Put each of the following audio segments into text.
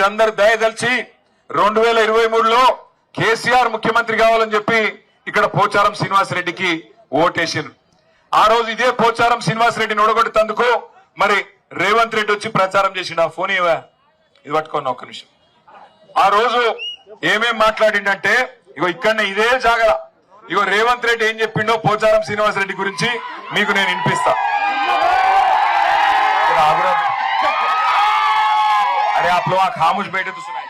మీరందరు దయదలిచి రెండు వేల ఇరవై మూడులో కేసీఆర్ ముఖ్యమంత్రి కావాలని చెప్పి ఇక్కడ పోచారం శ్రీనివాసరెడ్డికి ఓటేసారు ఆ రోజు ఇదే పోచారం శ్రీనివాసరెడ్డిని ఓడగొట్టేందుకు మరి రేవంత్ రెడ్డి వచ్చి ప్రచారం చేసిండు. ఆ ఫోన్ ఇవా ఇది పట్టుకోండి ఒక్క నిమిషం. ఆ రోజు ఏమేం మాట్లాడిండంటే ఇగో ఇక్కడనే ఇదే జాగర ఇగో రేవంత్ రెడ్డి ఏం చెప్పిండో పోచారం శ్రీనివాసరెడ్డి గురించి మీకు నేను వినిపిస్తా. जरा आग्रह अरे आप लोग वहाँ खामोश बैठे तो सुनाए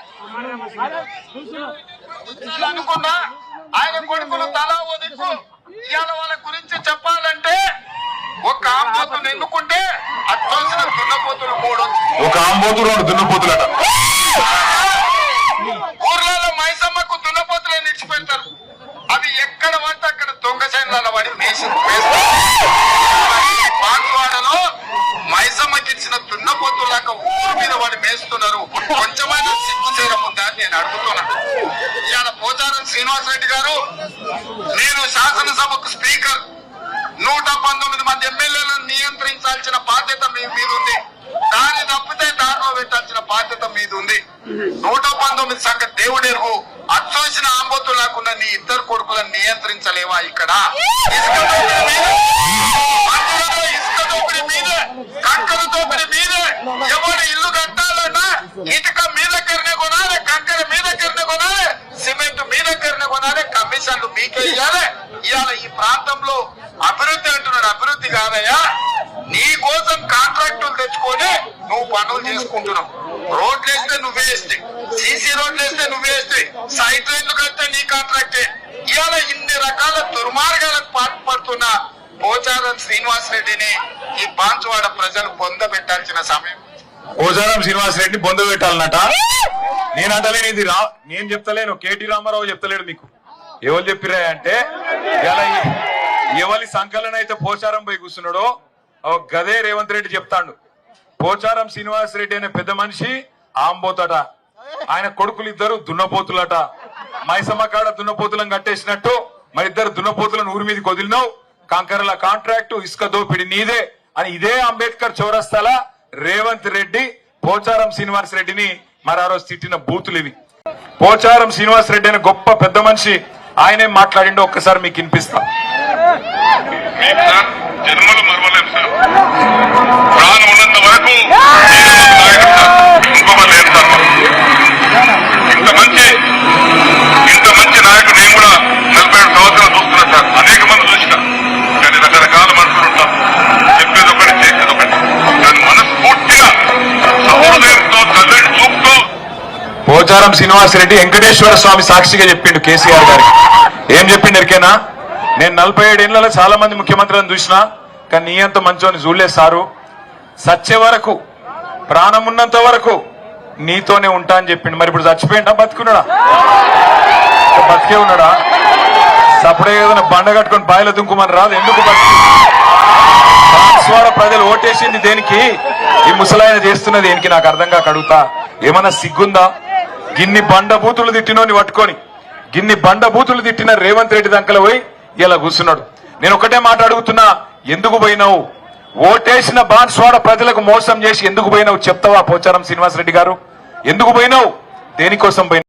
ఇట్లా అనుకున్నా ఆయన కొడుకులు తలా ఓ దిక్కు ఇవాళ వాళ్ళ గురించి చెప్పాలంటే ఒక ఆంబోతుని ఎన్నుకుంటే అత్యవసర దున్నపోతులు మూడు ఒక ఆంబోతు రెండు దున్నపోతులట ఉందా అని నేను ఇవాళ పోచారం శ్రీనివాసరెడ్డి గారు నేను శాసనసభకు స్పీకర్ నూట పంతొమ్మిది మంది ఎమ్మెల్యేలను నియంత్రించాల్సిన బాధ్యత మీ మీద ఉంది దాన్ని తప్పితే దారిలో పెట్టాల్సిన బాధ్యత మీద ఉంది నూట పంతొమ్మిది సంఖ్య దేవుడెరుగు అచ్చోసిన ఆంబోతు లేకుండా నీ ఇద్దరు కొడుకులను నియంత్రించలేవా ఇక్కడ ఇసుక దోపిడీ మీదే, మందులలో ఇసుక దోపిడీ మీదే కంకర దోపిడీ మీదే ఎవరు ఇల్లు కట్టాలన్నా ఇటుక మీ దగ్గరనే కొనాలి కంకర మీ దగ్గరనే కొనాలి సిమెంట్ మీ దగ్గరనే కొనాలి కమిషన్లు మీకే ఇవ్వాలి ఇవాళ ఈ ప్రాంతంలో అభివృద్ధి అంటున్నాడు అభివృద్ధి కాదయ్యా. నీ కోసం కాంట్రాక్టులు తెచ్చుకొని నువ్వు పనులు చేసుకుంటున్నావు. రోడ్లు వేస్తే నువ్వే వేస్తే. సీసీ రోడ్లు వేస్తే నువ్వే వేస్తే. సైట్ లైన్లు కడితే నీ కాంట్రాక్టే? ఇవాళ ఇన్ని రకాల దుర్మార్గాలకు పాటుపడుతున్న పోచారం శ్రీనివాస్ రెడ్డిని ఈ బాన్సువాడ ప్రజలు పొందబెట్టాల్సిన సమయం. పోచారం శ్రీనివాసరెడ్డిని బొంద పెట్టాలన్నట? నేను అంటలేను ఇది రా నేను చెప్తలేను కేటీ రామారావు చెప్తలేడు మీకు. ఎవరు చెప్పిరా అంటే ఇలా ఎవరి సంకలన అయితే పోచారం పోయి కూర్చున్నాడో ఓ గదే రేవంత్ రెడ్డి చెప్తాడు. పోచారం శ్రీనివాస్ రెడ్డి అనే పెద్ద మనిషి ఆంబోతట. ఆయన కొడుకులు ఇద్దరు దున్నపోతులట. మైసమ్మ కాడ దున్నపోతులను కట్టేసినట్టు మరి ఇద్దరు దున్నపోతులను ఊరి మీదకి వదిలినావు. కంకరల కాంట్రాక్టు ఇసుక దోపిడి నీదే అని ఇదే అంబేద్కర్ చౌరస్తాల రేవంత్ రెడ్డి పోచారం శ్రీనివాస్ రెడ్డిని మరి ఆ రోజు తిట్టిన బూతులు ఇవి. పోచారం శ్రీనివాస్ రెడ్డి అనే గొప్ప పెద్ద మనిషి ఆయనే మాట్లాడిండో ఒక్కసారి మీకు వినిపిస్తా. జన్మలు మరవలేం సార్? ప్రాణం ఉన్నంత వరకు సార్ ఇంత మంచి ఇంత మంచి నాయకుడు నేను కూడా నలభై ఏడు సంవత్సరాలు చూస్తున్నా సార్. అనేక మంది చూసిన. కానీ రకరకాల మనుషులు చెప్పేది ఒకటి చేసేది ఒకటి. కానీ మనస్ఫూర్తిగా సహృదయంతో పోచారం శ్రీనివాస్ రెడ్డి వెంకటేశ్వర స్వామి సాక్షిగా చెప్పిండు కేసీఆర్ గారికి. ఏం చెప్పిండు ఎరికేనా? నేను నలభై ఏడేళ్ళలో చాలా మంది ముఖ్యమంత్రులను చూసినా కానీ నీ అంత మంచోని చూడలేదు సారు. సచ్చే వరకు ప్రాణం ఉన్నంత వరకు నీతోనే ఉంటా అని చెప్పిండు. మరి ఇప్పుడు చచ్చిపోయిండా బతుకున్నాడా? బతికే ఉన్నాడా? సపడే ఏదైనా బండ కట్టుకొని బాయిలో దుంకుమని రాదు. ఎందుకు బతికి? ప్రజలు ఓటేసింది దేనికి? ఈ ముసలాయన చేస్తున్నది దేనికి? నాకు అర్థం కాక అడుగుతా. ఏమైనా సిగ్గుందా? గిన్ని బండ బూతులు తిట్టినోని పట్టుకొని గిన్ని బండ బూతులు తిట్టిన రేవంత్ రెడ్డి దంకల పోయి ఇలా కూర్చున్నాడు. నేను ఒకటే మాట అడుగుతున్నా ఎందుకు పోయినావు? ఓటేసిన బాన్స్వాడ ప్రజలకు మోసం చేసి ఎందుకు పోయినావు చెప్తావా పోచారం శ్రీనివాసరెడ్డి గారు? ఎందుకు పోయినావు? దేనికోసం పోయినావు?